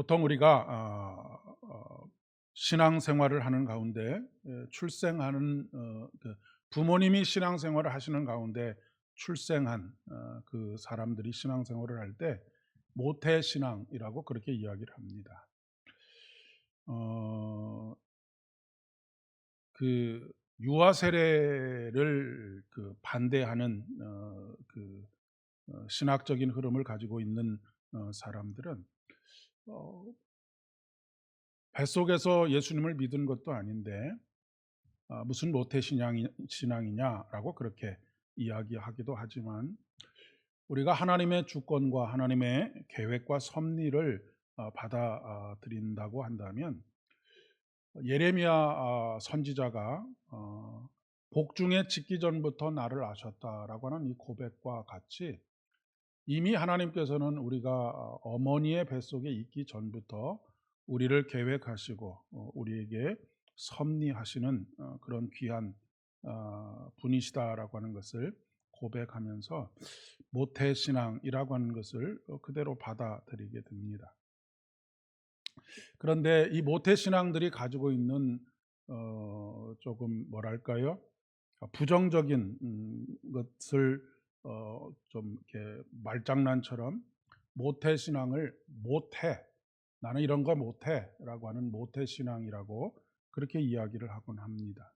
보통 우리가 어, 어, 신앙생활을 하는 가운데 에, 출생하는 어, 그 부모님이 신앙생활을 하시는 가운데 출생한 어, 그 사람들이 신앙생활을 할 때 모태 신앙이라고 그렇게 이야기를 합니다. 어, 그 유아 세례를 그 반대하는 어, 그 어, 신학적인 흐름을 가지고 있는 어, 사람들은 어, 뱃속에서 예수님을 믿은 것도 아닌데 아, 무슨 모태 신앙이, 신앙이냐라고 그렇게 이야기하기도 하지만 우리가 하나님의 주권과 하나님의 계획과 섭리를 어, 받아들인다고 한다면 예레미야 아, 선지자가 어, 복중에 짓기 전부터 나를 아셨다라고 하는 이 고백과 같이 이미 하나님께서는 우리가 어, 어머니의 뱃속에 있기 전부터 우리를 계획하시고 어, 우리에게 섭리하시는 어, 그런 귀한 어, 분이시다라고 하는 것을 고백하면서 모태 신앙이라고 하는 것을 어, 그대로 받아들이게 됩니다. 그런데 이 모태 신앙들이 가지고 있는 어, 조금 뭐랄까요 부정적인 음, 것을 어, 좀 이렇게 말장난처럼 모태 신앙을 못해 나는 이런 거 못해라고 하는 모태 신앙이라고 그렇게 이야기를 하곤 합니다.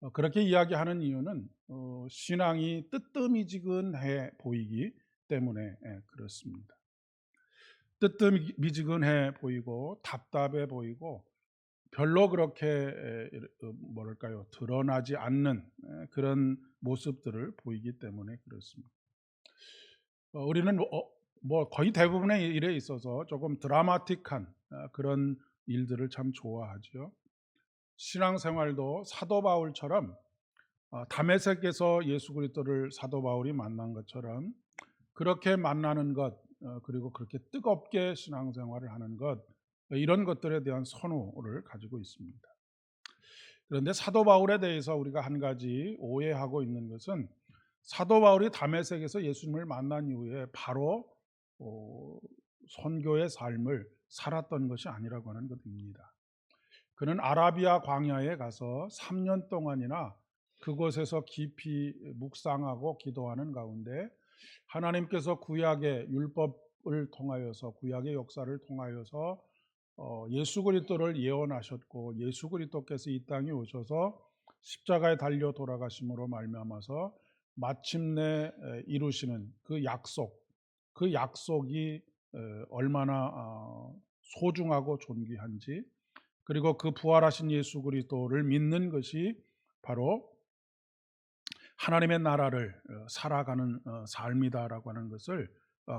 어, 그렇게 이야기하는 이유는 어, 신앙이 뜨뜻미지근해 보이기 때문에 예, 그렇습니다. 뜨뜻미지근해 보이고 답답해 보이고 별로 그렇게 에, 어, 뭐랄까요 드러나지 않는 에, 그런 모습들을 보이기 때문에 그렇습니다. 어, 우리는 뭐, 어, 뭐 거의 대부분의 일에 있어서 조금 드라마틱한 어, 그런 일들을 참 좋아하죠. 신앙생활도 사도 바울처럼 어, 다메섹에서 예수 그리스도를 사도 바울이 만난 것처럼 그렇게 만나는 것 어, 그리고 그렇게 뜨겁게 신앙생활을 하는 것 이런 것들에 대한 선호를 가지고 있습니다. 그런데 사도 바울에 대해서 우리가 한 가지 오해하고 있는 것은 사도 바울이 다메섹에서 예수님을 만난 이후에 바로 어, 선교의 삶을 살았던 것이 아니라고 하는 것입니다. 그는 아라비아 광야에 가서 3년 동안이나 그곳에서 깊이 묵상하고 기도하는 가운데 하나님께서 구약의 율법을 통하여서 구약의 역사를 통하여서 어, 예수 그리스도를 예언하셨고 예수 그리스도께서 이 땅에 오셔서 십자가에 달려 돌아가심으로 말미암아서 마침내 이루시는 그 약속, 그 약속이 얼마나 어, 소중하고 존귀한지 그리고 그 부활하신 예수 그리스도를 믿는 것이 바로 하나님의 나라를 어, 살아가는 어, 삶이다라고 하는 것을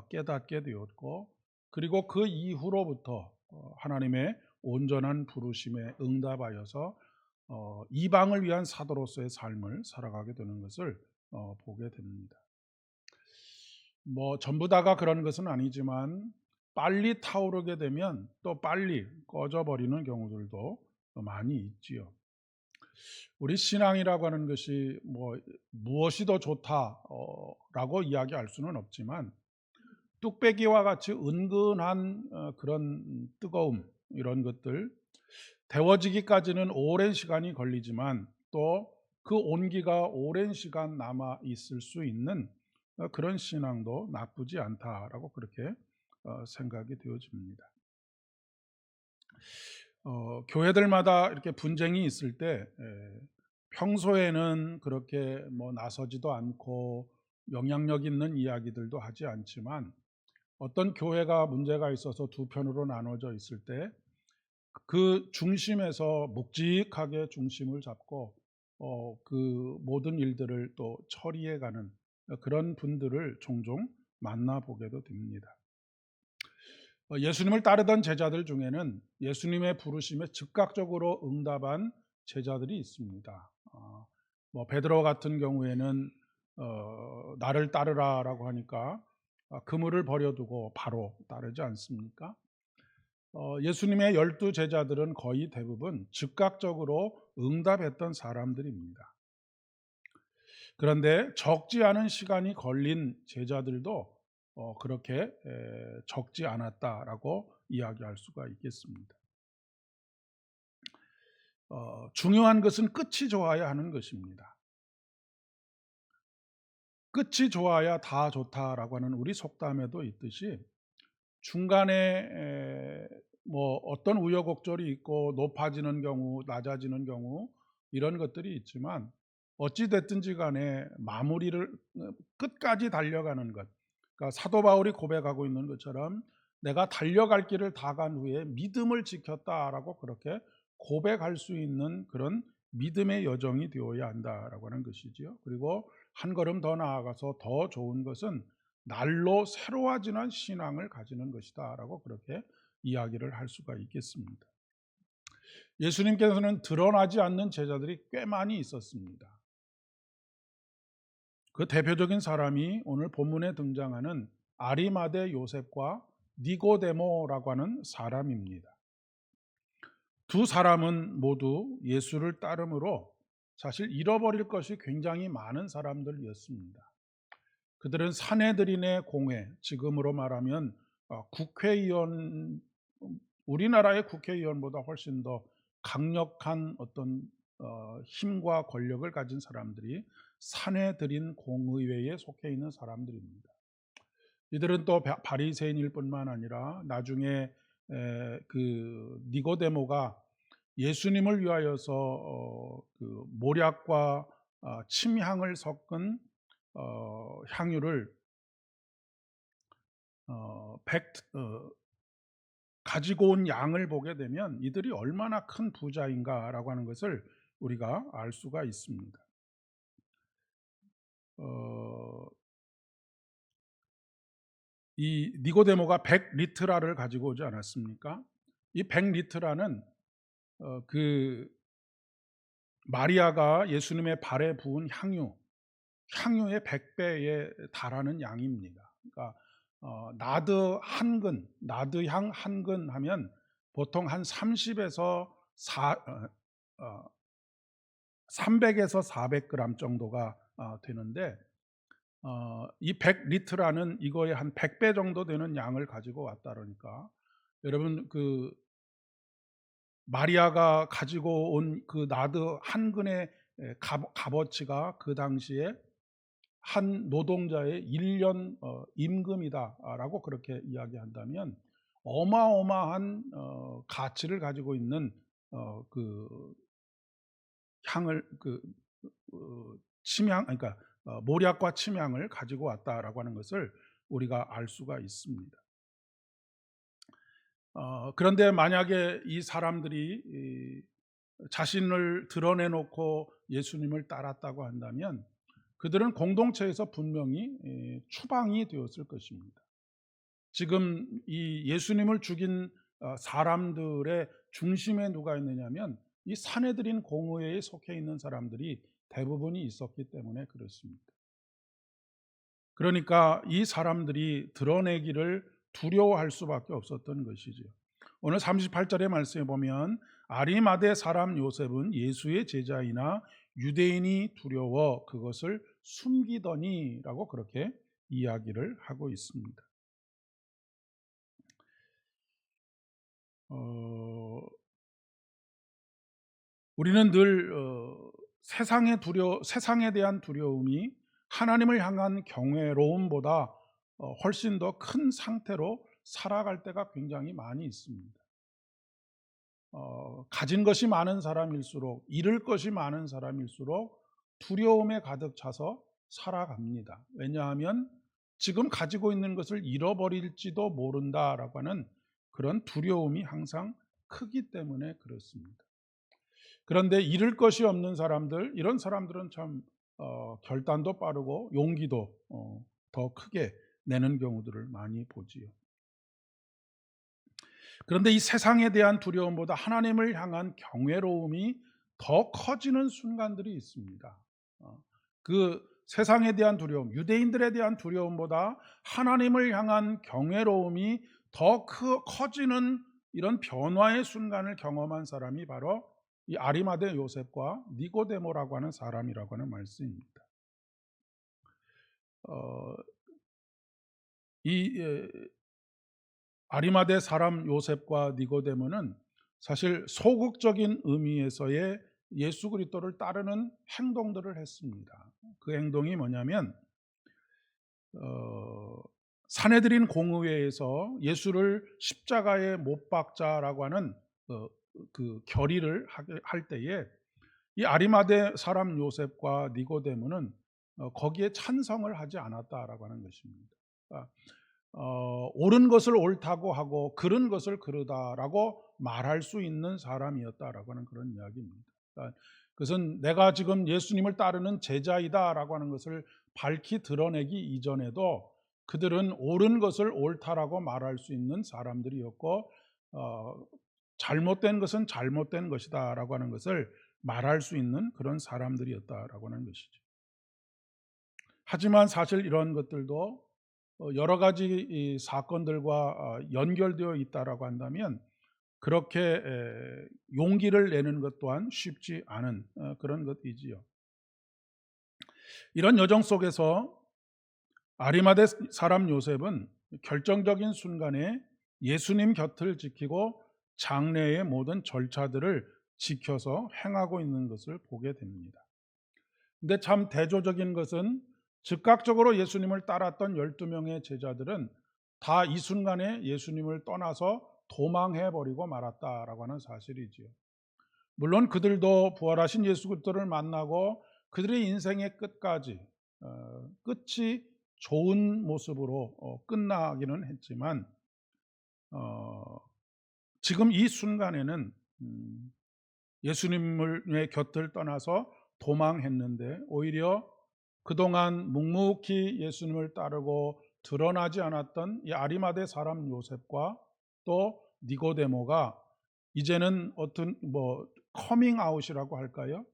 깨닫게 되었고 그리고 그 이후로부터 어, 하나님의 온전한 부르심에 응답하여서 어, 이방을 위한 사도로서의 삶을 살아가게 되는 것을 어, 보게 됩니다. 뭐 전부 다가 그런 것은 아니지만 빨리 타오르게 되면 또 빨리 꺼져버리는 경우들도 많이 있지요. 우리 신앙이라고 하는 것이 뭐 무엇이 더 좋다라고 이야기할 수는 없지만 뚝배기와 같이 은근한 어, 그런 뜨거움 이런 것들 데워지기까지는 오랜 시간이 걸리지만 또 그 온기가 오랜 시간 남아 있을 수 있는 어, 그런 신앙도 나쁘지 않다라고 그렇게 어, 생각이 되어집니다. 어, 교회들마다 이렇게 분쟁이 있을 때 에, 평소에는 그렇게 뭐 나서지도 않고 영향력 있는 이야기들도 하지 않지만 어떤 교회가 문제가 있어서 두 편으로 나눠져 있을 때 그 중심에서 묵직하게 중심을 잡고 어, 그 모든 일들을 또 처리해가는 그런 분들을 종종 만나보게도 됩니다. 어, 예수님을 따르던 제자들 중에는 예수님의 부르심에 즉각적으로 응답한 제자들이 있습니다. 어, 뭐 베드로 같은 경우에는 어, 나를 따르라라고 하니까 아, 그물을 버려두고 바로 따르지 않습니까? 어, 예수님의 열두 제자들은 거의 대부분 즉각적으로 응답했던 사람들입니다. 그런데 적지 않은 시간이 걸린 제자들도 어, 그렇게 에, 적지 않았다라고 이야기할 수가 있겠습니다. 어, 중요한 것은 끝이 좋아야 하는 것입니다. 끝이 좋아야 다 좋다라고 하는 우리 속담에도 있듯이 중간에 에, 뭐 어떤 우여곡절이 있고 높아지는 경우, 낮아지는 경우 이런 것들이 있지만 어찌 됐든지 간에 마무리를 어, 끝까지 달려가는 것. 그러니까 사도 바울이 고백하고 있는 것처럼 내가 달려갈 길을 다 간 후에 믿음을 지켰다라고 그렇게 고백할 수 있는 그런 믿음의 여정이 되어야 한다라고 하는 것이지요. 그리고 한 걸음 더 나아가서 더 좋은 것은 날로 새로워지는 신앙을 가지는 것이다 라고 그렇게 이야기를 할 수가 있겠습니다. 예수님께서는 드러나지 않는 제자들이 꽤 많이 있었습니다. 그 대표적인 사람이 오늘 본문에 등장하는 아리마대 요셉과 니고데모라고 하는 사람입니다. 두 사람은 모두 예수를 따름으로 사실 잃어버릴 것이 굉장히 많은 사람들이었습니다. 그들은 사내들인의 공회, 지금으로 말하면 어, 국회의원, 우리나라의 국회의원보다 훨씬 더 강력한 어떤 어, 힘과 권력을 가진 사람들이 사내들인 공의회에 속해 있는 사람들입니다. 이들은 또 바리새인일 뿐만 아니라 나중에 그 니고데모가 예수님을 위하여서 어, 그 모략과 아, 침향을 섞은 어, 향유를 어, 백, 가지고 온 양을 보게 되면 이들이 얼마나 큰 부자인가라고 하는 것을 우리가 알 수가 있습니다. 어, 이 니고데모가 100리트라를 가지고 오지 않았습니까? 이 100리트라는 어, 그 마리아가 예수님의 발에 부은 향유, 향유의 100배에 달하는 양입니다. 그러니까 어, 나드 한 근, 나드 향 한 근 하면 보통 한 30에서 4, 어, 어, 300에서 400g 정도가 어, 되는데 어, 이 100리트라는 이거에 한 100배 정도 되는 양을 가지고 왔다 그러니까 여러분 그 마리아가 가지고 온 그 나드 한 근의 값어치가 그 당시에 한 노동자의 1년 어, 임금이다라고 그렇게 이야기한다면 어마어마한 어, 가치를 가지고 있는 어, 그 향을 그 침향 그러니까 모략과 침향을 가지고 왔다라고 하는 것을 우리가 알 수가 있습니다. 어, 그런데 만약에 이 사람들이 이, 자신을 드러내놓고 예수님을 따랐다고 한다면 그들은 공동체에서 분명히 이, 추방이 되었을 것입니다. 지금 이 예수님을 죽인 어, 사람들의 중심에 누가 있느냐면 이 사내들인 공의회에 속해 있는 사람들이 대부분이 있었기 때문에 그렇습니다. 그러니까 이 사람들이 드러내기를 두려워할 수밖에 없었던 것이죠. 오늘 38절의 말씀에 보면 아리마대 사람 요셉은 예수의 제자이나 유대인이 두려워 그것을 숨기더니라고 그렇게 이야기를 하고 있습니다. 어, 우리는 늘 어, 세상의 두려 세상에 대한 두려움이 하나님을 향한 경외로움보다 어, 훨씬 더 큰 상태로 살아갈 때가 굉장히 많이 있습니다. 어, 가진 것이 많은 사람일수록 잃을 것이 많은 사람일수록 두려움에 가득 차서 살아갑니다. 왜냐하면 지금 가지고 있는 것을 잃어버릴지도 모른다라고 하는 그런 두려움이 항상 크기 때문에 그렇습니다. 그런데 잃을 것이 없는 사람들, 이런 사람들은 참 어, 결단도 빠르고 용기도 어, 더 크게 내는 경우들을 많이 보지요. 그런데 이 세상에 대한 두려움보다 하나님을 향한 경외로움이 더 커지는 순간들이 있습니다. 어, 그 세상에 대한 두려움, 유대인들에 대한 두려움보다 하나님을 향한 경외로움이 더 커지는 이런 변화의 순간을 경험한 사람이 바로 이 아리마대 요셉과 니고데모라고 하는 사람이라고 하는 말씀입니다. 어, 이 에, 아리마대 사람 요셉과 니고데모는 사실 소극적인 의미에서의 예수 그리스도를 따르는 행동들을 했습니다. 그 행동이 뭐냐면 어, 사내들인 공의회에서 예수를 십자가에 못 박자라고 하는 어, 그 결의를 할 때에 이 아리마대 사람 요셉과 니고데모는 어, 거기에 찬성을 하지 않았다라고 하는 것입니다. 그러니까 어, 옳은 것을 옳다고 하고 그른 것을 그르다라고 말할 수 있는 사람이었다라고 하는 그런 이야기입니다. 그러니까 그것은 내가 지금 예수님을 따르는 제자이다라고 하는 것을 밝히 드러내기 이전에도 그들은 옳은 것을 옳다라고 말할 수 있는 사람들이었고 어, 잘못된 것은 잘못된 것이다라고 하는 것을 말할 수 있는 그런 사람들이었다라고 하는 것이죠. 하지만 사실 이런 것들도 어, 여러 가지 사건들과 어, 연결되어 있다라고 한다면 그렇게 용기를 내는 것 또한 쉽지 않은 어, 그런 것이지요. 이런 여정 속에서 아리마대 사람 요셉은 결정적인 순간에 예수님 곁을 지키고 장례의 모든 절차들을 지켜서 행하고 있는 것을 보게 됩니다. 근데 참 대조적인 것은 즉각적으로 예수님을 따랐던 12명의 제자들은 다 이 순간에 예수님을 떠나서 도망해 버리고 말았다라고 하는 사실이지요. 물론 그들도 부활하신 예수 그리스도를 만나고 그들의 인생의 끝까지 어, 끝이 좋은 모습으로 어, 끝나기는 했지만 어, 지금 이 순간에는 음, 예수님의 곁을 떠나서 도망했는데 오히려 그동안 묵묵히 예수님을 따르고 드러나지 않았던 이 아리마대 사람 요셉과 또 니고데모가 이제는 어떤 뭐 커밍 아웃이라고 할까요?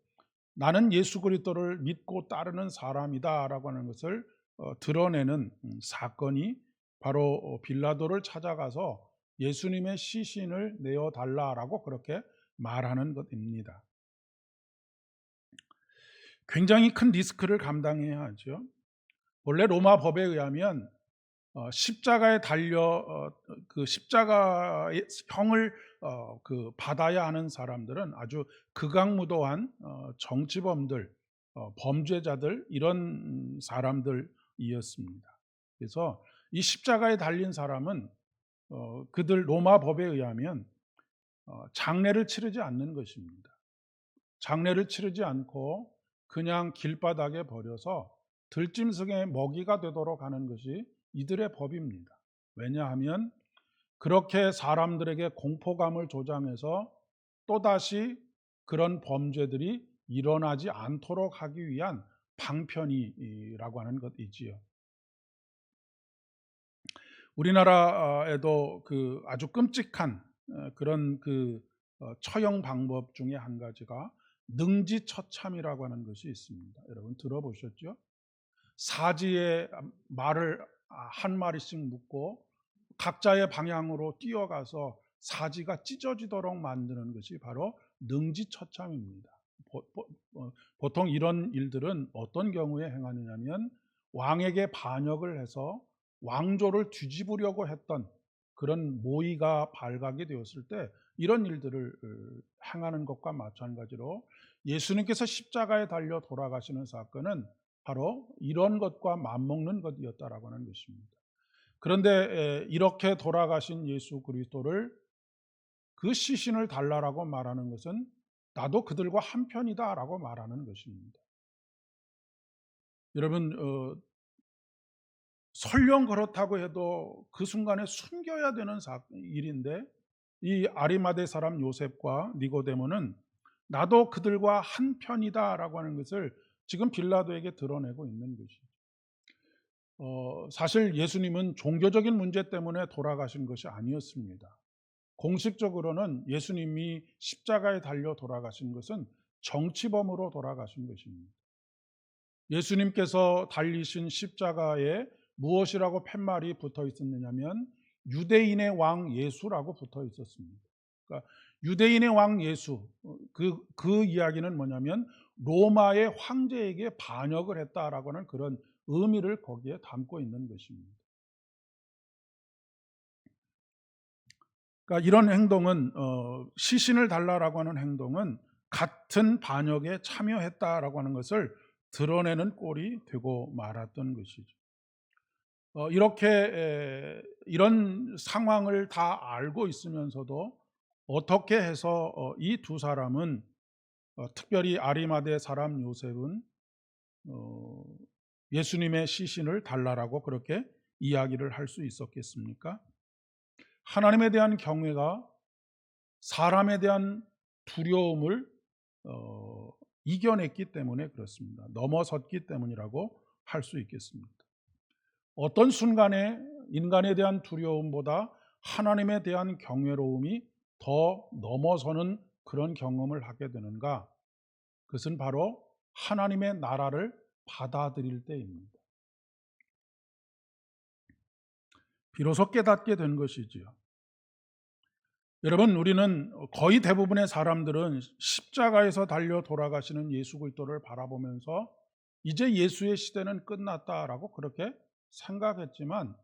나는 예수 그리스도를 믿고 따르는 사람이다라고 하는 것을 어, 드러내는 음, 사건이 바로 어, 빌라도를 찾아가서 예수님의 시신을 내어 달라라고 그렇게 말하는 것입니다. 굉장히 큰 리스크를 감당해야 하죠. 원래 로마 법에 의하면 어, 십자가에 달려 어, 그 십자가의 형을 어, 그 받아야 하는 사람들은 아주 극악무도한 정치범들, 범죄자들 이런 사람들이었습니다. 그래서 이 십자가에 달린 사람은 그들 로마 법에 의하면 장례를 치르지 않는 것입니다. 장례를 치르지 않고 그냥 길바닥에 버려서 들짐승의 먹이가 되도록 하는 것이 이들의 법입니다. 왜냐하면 그렇게 사람들에게 공포감을 조장해서 또다시 그런 범죄들이 일어나지 않도록 하기 위한 방편이라고 하는 것이지요. 우리나라에도 그 아주 끔찍한 어, 그런 그 어, 처형 방법 중에 한 가지가 능지처참이라고 하는 것이 있습니다. 여러분 들어보셨죠? 사지에 말을 한 마리씩 묶고 각자의 방향으로 뛰어가서 사지가 찢어지도록 만드는 것이 바로 능지처참입니다. 어, 보통 이런 일들은 어떤 경우에 행하느냐면 왕에게 반역을 해서 왕조를 뒤집으려고 했던 그런 모의가 발각이 되었을 때 이런 일들을 어, 행하는 것과 마찬가지로 예수님께서 십자가에 달려 돌아가시는 사건은 바로 이런 것과 맞먹는 것이었다라고 하는 것입니다. 그런데 이렇게 돌아가신 예수 그리스도를 그 시신을 달라라고 말하는 것은 나도 그들과 한편이다라고 말하는 것입니다. 여러분 어, 설령 그렇다고 해도 그 순간에 숨겨야 되는 일인데 이 아리마대 사람 요셉과 니고데모는 나도 그들과 한 편이다라고 하는 것을 지금 빌라도에게 드러내고 있는 것이죠. 어, 사실 예수님은 종교적인 문제 때문에 돌아가신 것이 아니었습니다. 공식적으로는 예수님이 십자가에 달려 돌아가신 것은 정치범으로 돌아가신 것입니다. 예수님께서 달리신 십자가에 무엇이라고 팻말이 붙어 있었느냐면 유대인의 왕 예수라고 붙어 있었습니다. 그러니까 유대인의 왕 예수 어, 그, 그 이야기는 뭐냐면 로마의 황제에게 반역을 했다라고 하는 그런 의미를 거기에 담고 있는 것입니다. 그러니까 이런 행동은 어, 시신을 달라라고 하는 행동은 같은 반역에 참여했다라고 하는 것을 드러내는 꼴이 되고 말았던 것이죠. 어, 이렇게 에, 이런 상황을 다 알고 있으면서도 어떻게 해서 어, 이두 사람은 어, 특별히 아리마대 사람 요셉은 어, 예수님의 시신을 달라라고 그렇게 이야기를 할 수 있었겠습니까? 하나님에 대한 경외가 사람에 대한 두려움을 어, 이겨냈기 때문에 그렇습니다. 넘어섰기 때문이라고 할 수 있겠습니다. 어떤 순간에 인간에 대한 두려움보다 하나님에 대한 경외로움이 더 넘어서는 그런 경험을 하게 되는가? 그것은 바로 하나님의 나라를 받아들일 때입니다. 비로소 깨닫게 된 것이지요. 여러분, 우리는 거의 대부분의 사람들은 십자가에서 달려 돌아가시는 예수 그리스도를 바라보면서 이제 예수의 시대는 끝났다라고 그렇게 생각했지만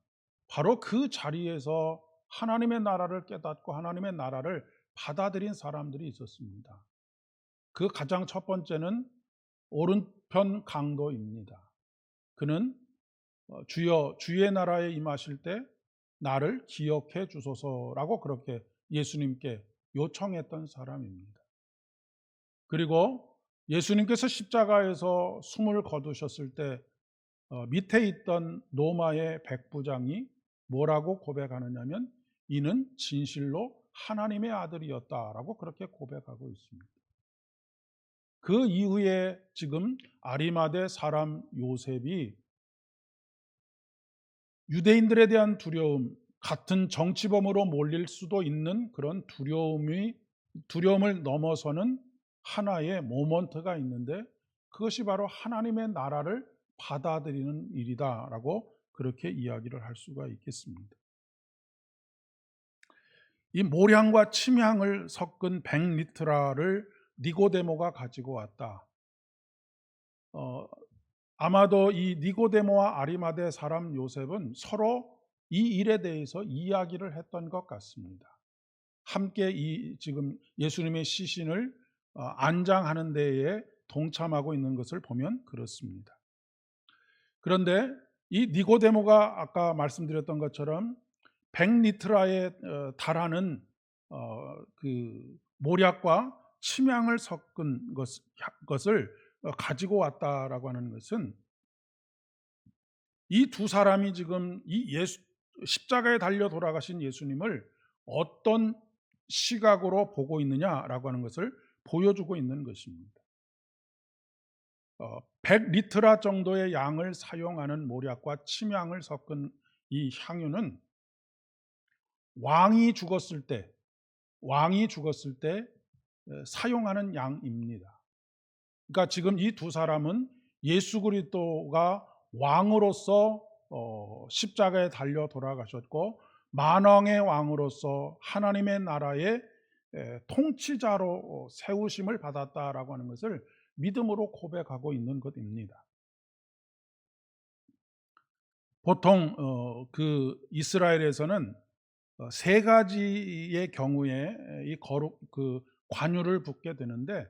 바로 그 자리에서 하나님의 나라를 깨닫고 하나님의 나라를 받아들인 사람들이 있었습니다. 그 가장 첫 번째는 오른편 강도입니다. 그는 어, 주여 주의 나라에 임하실 때 나를 기억해 주소서라고 그렇게 예수님께 요청했던 사람입니다. 그리고 예수님께서 십자가에서 숨을 거두셨을 때 어, 밑에 있던 로마의 백부장이 뭐라고 고백하느냐면 이는 진실로 하나님의 아들이었다라고 그렇게 고백하고 있습니다. 그 이후에 지금 아리마대 사람 요셉이 유대인들에 대한 두려움, 같은 정치범으로 몰릴 수도 있는 그런 두려움이 두려움을 넘어서는 하나의 모먼트가 있는데 그것이 바로 하나님의 나라를 받아들이는 일이다라고 그렇게 이야기를 할 수가 있겠습니다. 이 모량과 침향을 섞은 백리트라를 니고데모가 가지고 왔다. 어, 아마도 이 니고데모와 아리마대 사람 요셉은 서로 이 일에 대해서 이야기를 했던 것 같습니다. 함께 이 지금 예수님의 시신을 어, 안장하는 데에 동참하고 있는 것을 보면 그렇습니다. 그런데 이 니고데모가 아까 말씀드렸던 것처럼 100리트라에 어, 달하는 어, 그 모략과 침향을 섞은 것 을 가지고 왔다라고 하는 것은 이 두 사람이 지금 이 예수 십자가에 달려 돌아가신 예수님을 어떤 시각으로 보고 있느냐라고 하는 것을 보여주고 있는 것입니다. 어, 100리트라 정도의 양을 사용하는 모략과 침향을 섞은 이 향유는 왕이 죽었을 때 왕이 죽었을 때 사용하는 양입니다. 그러니까 지금 이 두 사람은 예수 그리스도가 왕으로서 어, 십자가에 달려 돌아가셨고 만왕의 왕으로서 하나님의 나라의 통치자로 어, 세우심을 받았다라고 하는 것을 믿음으로 고백하고 있는 것입니다. 보통 어, 그 이스라엘에서는 어, 세 가지의 경우에 이 거룩 그 관유를 붙게 되는데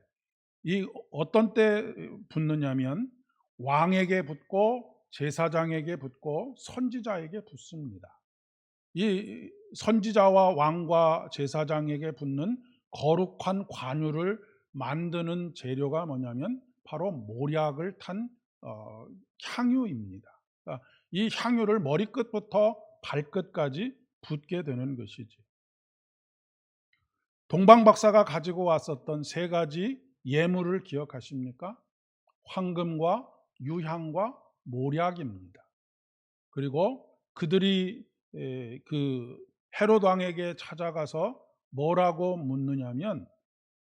이 어떤 때 붙느냐면 왕에게 붙고 제사장에게 붙고 선지자에게 붙습니다. 이 선지자와 왕과 제사장에게 붙는 거룩한 관유를 만드는 재료가 뭐냐면 바로 모략을 탄 어, 향유입니다. 그러니까 이 향유를 머리끝부터 발끝까지 붓게 되는 것이지. 동방 박사가 가지고 왔었던 세 가지 예물을 기억하십니까? 황금과 유향과 모략입니다. 그리고 그들이 그 헤롯 왕에게 찾아가서 뭐라고 묻느냐면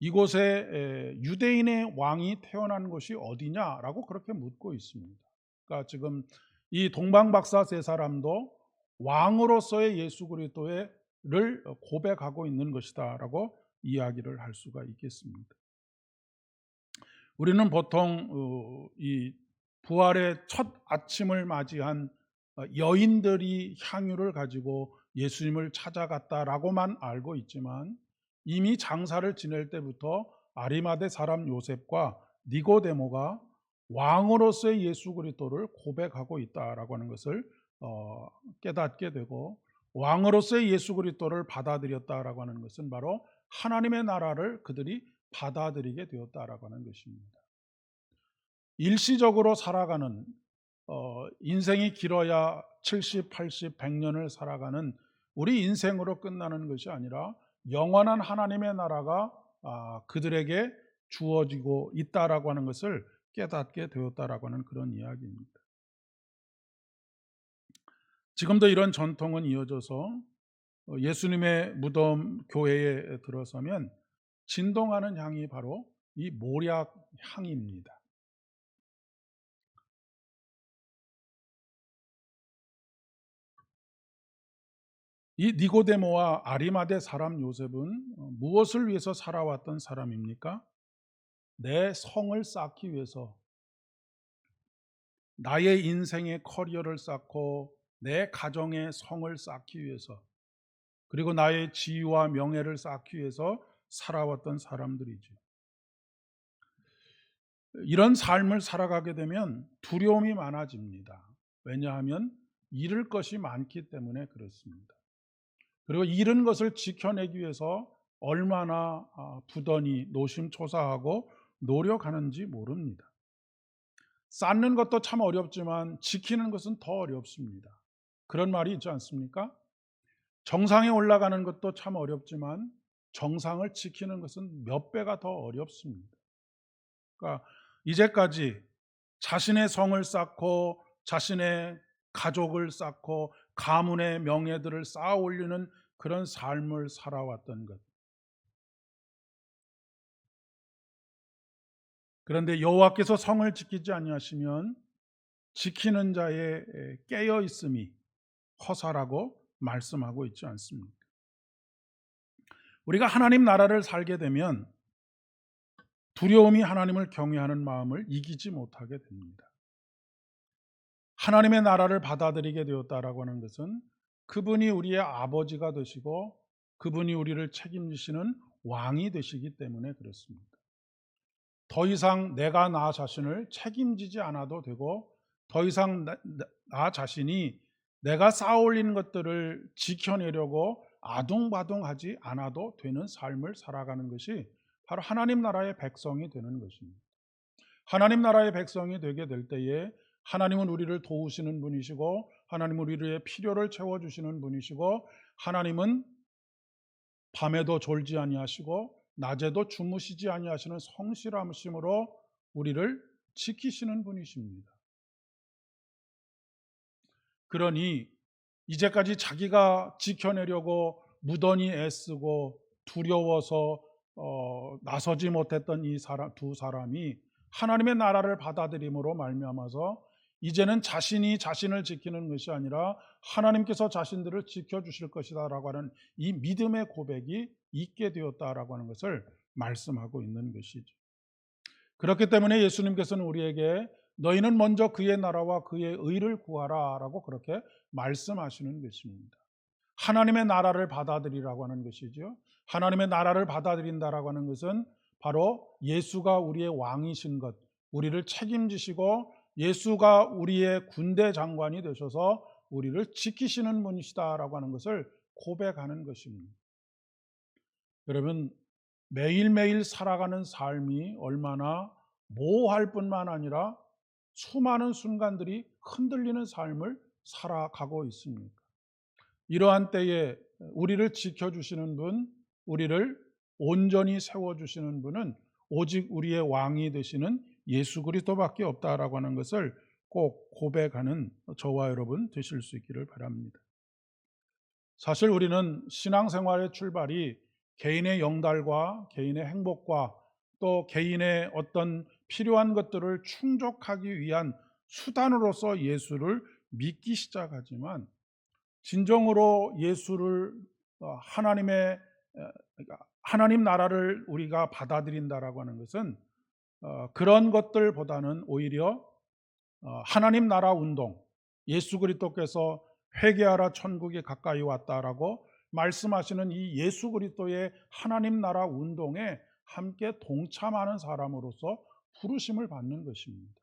이곳에 유대인의 왕이 태어난 곳이 어디냐라고 그렇게 묻고 있습니다. 그러니까 지금 이 동방 박사 세 사람도 왕으로서의 예수 그리스도를 고백하고 있는 것이다라고 이야기를 할 수가 있겠습니다. 우리는 보통 어, 이 부활의 첫 아침을 맞이한 어, 여인들이 향유를 가지고 예수님을 찾아갔다라고만 알고 있지만 이미 장사를 지낼 때부터 아리마대 사람 요셉과 니고데모가 왕으로서의 예수 그리스도를 고백하고 있다라고 하는 것을 어, 깨닫게 되고 왕으로서의 예수 그리스도를 받아들였다라고 하는 것은 바로 하나님의 나라를 그들이 받아들이게 되었다라고 하는 것입니다. 일시적으로 살아가는 어, 인생이 길어야 70, 80, 100년을 살아가는 우리 인생으로 끝나는 것이 아니라 영원한 하나님의 나라가 아, 그들에게 주어지고 있다라고 하는 것을 깨닫게 되었다라고 하는 그런 이야기입니다. 지금도 이런 전통은 이어져서 어, 예수님의 무덤 교회에 들어서면 진동하는 향이 바로 이 모략 향입니다. 이 니고데모와 아리마대 사람 요셉은 어, 무엇을 위해서 살아왔던 사람입니까? 내 성을 쌓기 위해서 나의 인생의 커리어를 쌓고 내 가정의 성을 쌓기 위해서 그리고 나의 지위와 명예를 쌓기 위해서 살아왔던 사람들이죠. 이런 삶을 살아가게 되면 두려움이 많아집니다. 왜냐하면 잃을 것이 많기 때문에 그렇습니다. 그리고 잃은 것을 지켜내기 위해서 얼마나 아, 부단히 노심초사하고 노력하는지 모릅니다. 쌓는 것도 참 어렵지만 지키는 것은 더 어렵습니다. 그런 말이 있지 않습니까? 정상에 올라가는 것도 참 어렵지만 정상을 지키는 것은 몇 배가 더 어렵습니다. 그러니까 이제까지 자신의 성을 쌓고 자신의 가족을 쌓고 가문의 명예들을 쌓아 올리는 그런 삶을 살아왔던 것. 그런데 여호와께서 성을 지키지 아니하시면 지키는 자의 깨어 있음이 허사라고 말씀하고 있지 않습니까? 우리가 하나님 나라를 살게 되면 두려움이 하나님을 경외하는 마음을 이기지 못하게 됩니다. 하나님의 나라를 받아들이게 되었다라고 하는 것은 그분이 우리의 아버지가 되시고 그분이 우리를 책임지시는 왕이 되시기 때문에 그렇습니다. 더 이상 내가 나 자신을 책임지지 않아도 되고 더 이상 나, 나 자신이 내가 쌓아올리는 것들을 지켜내려고 아둥바둥하지 않아도 되는 삶을 살아가는 것이 바로 하나님 나라의 백성이 되는 것입니다. 하나님 나라의 백성이 되게 될 때에 하나님은 우리를 도우시는 분이시고 하나님은 우리의 필요를 채워 주시는 분이시고 하나님은 밤에도 졸지 아니하시고 낮에도 주무시지 아니하시는 성실함심으로 우리를 지키시는 분이십니다. 그러니 이제까지 자기가 지켜내려고 무던히 애쓰고 두려워서 어, 나서지 못했던 이 사람, 두 사람이 하나님의 나라를 받아들임으로 말미암아서 이제는 자신이 자신을 지키는 것이 아니라 하나님께서 자신들을 지켜주실 것이다라고 하는 이 믿음의 고백이 있게 되었다라고 하는 것을 말씀하고 있는 것이죠. 그렇기 때문에 예수님께서는 우리에게 너희는 먼저 그의 나라와 그의 의를 구하라라고 그렇게 말씀하시는 것입니다. 하나님의 나라를 받아들이라고 하는 것이죠. 하나님의 나라를 받아들인다라고 하는 것은 바로 예수가 우리의 왕이신 것, 우리를 책임지시고 예수가 우리의 군대 장관이 되셔서 우리를 지키시는 분이시다라고 하는 것을 고백하는 것입니다. 여러분 매일매일 살아가는 삶이 얼마나 모호할 뿐만 아니라 수많은 순간들이 흔들리는 삶을 살아가고 있습니까? 이러한 때에 우리를 지켜주시는 분, 우리를 온전히 세워주시는 분은 오직 우리의 왕이 되시는 예수 그리스도밖에 없다라고 하는 것을 꼭 고백하는 저와 여러분 되실 수 있기를 바랍니다. 사실 우리는 신앙생활의 출발이 개인의 영달과 개인의 행복과 또 개인의 어떤 필요한 것들을 충족하기 위한 수단으로서 예수를 믿기 시작하지만 진정으로 예수를 어, 하나님의 그러니까 하나님 나라를 우리가 받아들인다라고 하는 것은 어, 그런 것들보다는 오히려 어, 하나님 나라 운동, 예수 그리스도께서 회개하라 천국이 가까이 왔다라고 말씀하시는 이 예수 그리스도의 하나님 나라 운동에 함께 동참하는 사람으로서 부르심을 받는 것입니다.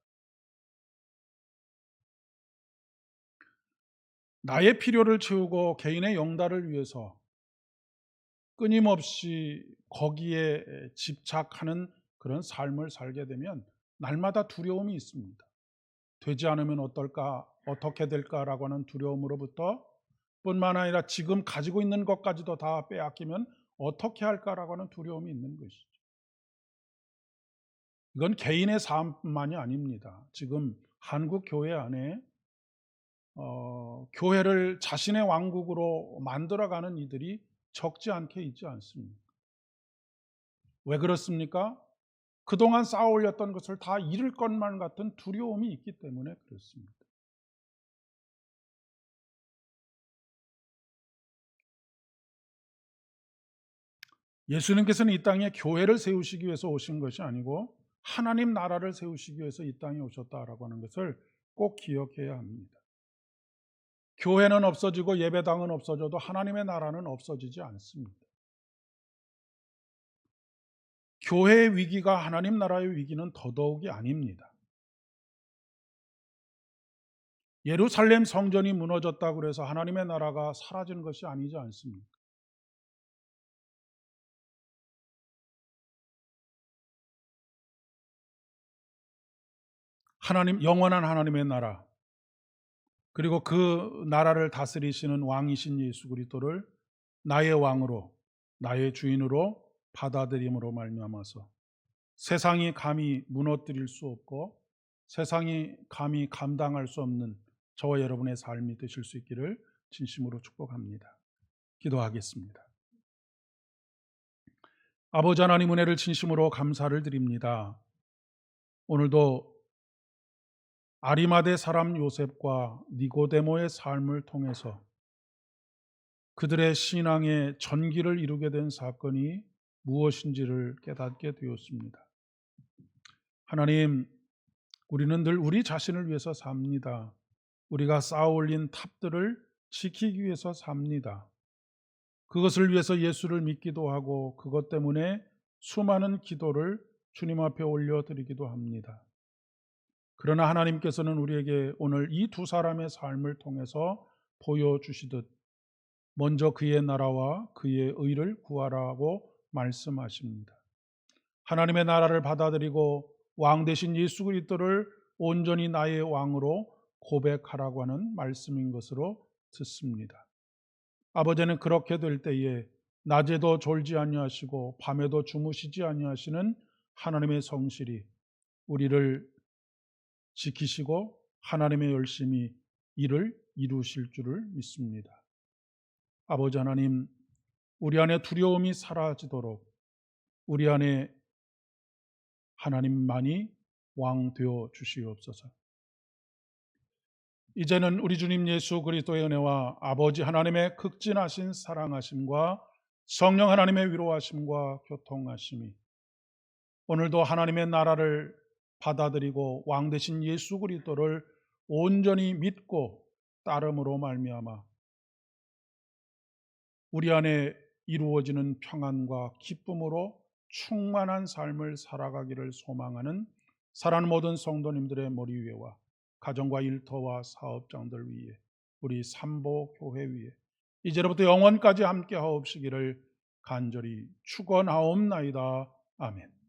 나의 필요를 채우고 개인의 영달을 위해서 끊임없이 거기에 집착하는 그런 삶을 살게 되면 날마다 두려움이 있습니다. 되지 않으면 어떨까, 어떻게 될까라고 하는 두려움으로부터 뿐만 아니라 지금 가지고 있는 것까지도 다 빼앗기면 어떻게 할까라고 하는 두려움이 있는 것이죠. 이건 개인의 삶만이 아닙니다. 지금 한국 교회 안에 어, 교회를 자신의 왕국으로 만들어가는 이들이 적지 않게 있지 않습니까? 왜 그렇습니까? 그동안 쌓아 올렸던 것을 다 잃을 것만 같은 두려움이 있기 때문에 그렇습니다. 예수님께서는 이 땅에 교회를 세우시기 위해서 오신 것이 아니고 하나님 나라를 세우시기 위해서 이 땅에 오셨다라고 하는 것을 꼭 기억해야 합니다. 교회는 없어지고 예배당은 없어져도 하나님의 나라는 없어지지 않습니다. 교회의 위기가 하나님 나라의 위기는 더더욱이 아닙니다. 예루살렘 성전이 무너졌다고 그래서 하나님의 나라가 사라지는 것이 아니지 않습니까? 하나님 영원한 하나님의 나라 그리고 그 나라를 다스리시는 왕이신 예수 그리스도를 나의 왕으로 나의 주인으로 받아들임으로 말미암아서 세상이 감히 무너뜨릴 수 없고 세상이 감히 감당할 수 없는 저와 여러분의 삶이 되실 수 있기를 진심으로 축복합니다. 기도하겠습니다. 아버지 하나님 은혜를 진심으로 감사를 드립니다. 오늘도 아리마대 사람 요셉과 니고데모의 삶을 통해서 그들의 신앙의 전기를 이루게 된 사건이 무엇인지를 깨닫게 되었습니다. 하나님, 우리는 늘 우리 자신을 위해서 삽니다. 우리가 쌓아 올린 탑들을 지키기 위해서 삽니다. 그것을 위해서 예수를 믿기도 하고 그것 때문에 수많은 기도를 주님 앞에 올려드리기도 합니다. 그러나 하나님께서는 우리에게 오늘 이 두 사람의 삶을 통해서 보여주시듯 먼저 그의 나라와 그의 의를 구하라고 말씀하십니다. 하나님의 나라를 받아들이고 왕 대신 예수 그리스도를 온전히 나의 왕으로 고백하라고 하는 말씀인 것으로 듣습니다. 아버지는 그렇게 될 때에 낮에도 졸지 아니하시고 밤에도 주무시지 아니하시는 하나님의 성실이 우리를 지키시고 하나님의 열심히 일을 이루실 줄을 믿습니다. 아버지 하나님, 우리 안에 두려움이 사라지도록 우리 안에 하나님만이 왕 되어 주시옵소서. 이제는 우리 주님 예수 그리스도의 은혜와 아버지 하나님의 극진하신 사랑하심과 성령 하나님의 위로하심과 교통하심이 오늘도 하나님의 나라를 받아들이고 왕 대신 예수 그리스도를 온전히 믿고 따름으로 말미암아 우리 안에 이루어지는 평안과 기쁨으로 충만한 삶을 살아가기를 소망하는 사랑 모든 성도님들의 머리 위에와 가정과 일터와 사업장들 위에 우리 삼보 교회 위에 이제로부터 영원까지 함께 하옵시기를 간절히 축원하옵나이다. 아멘.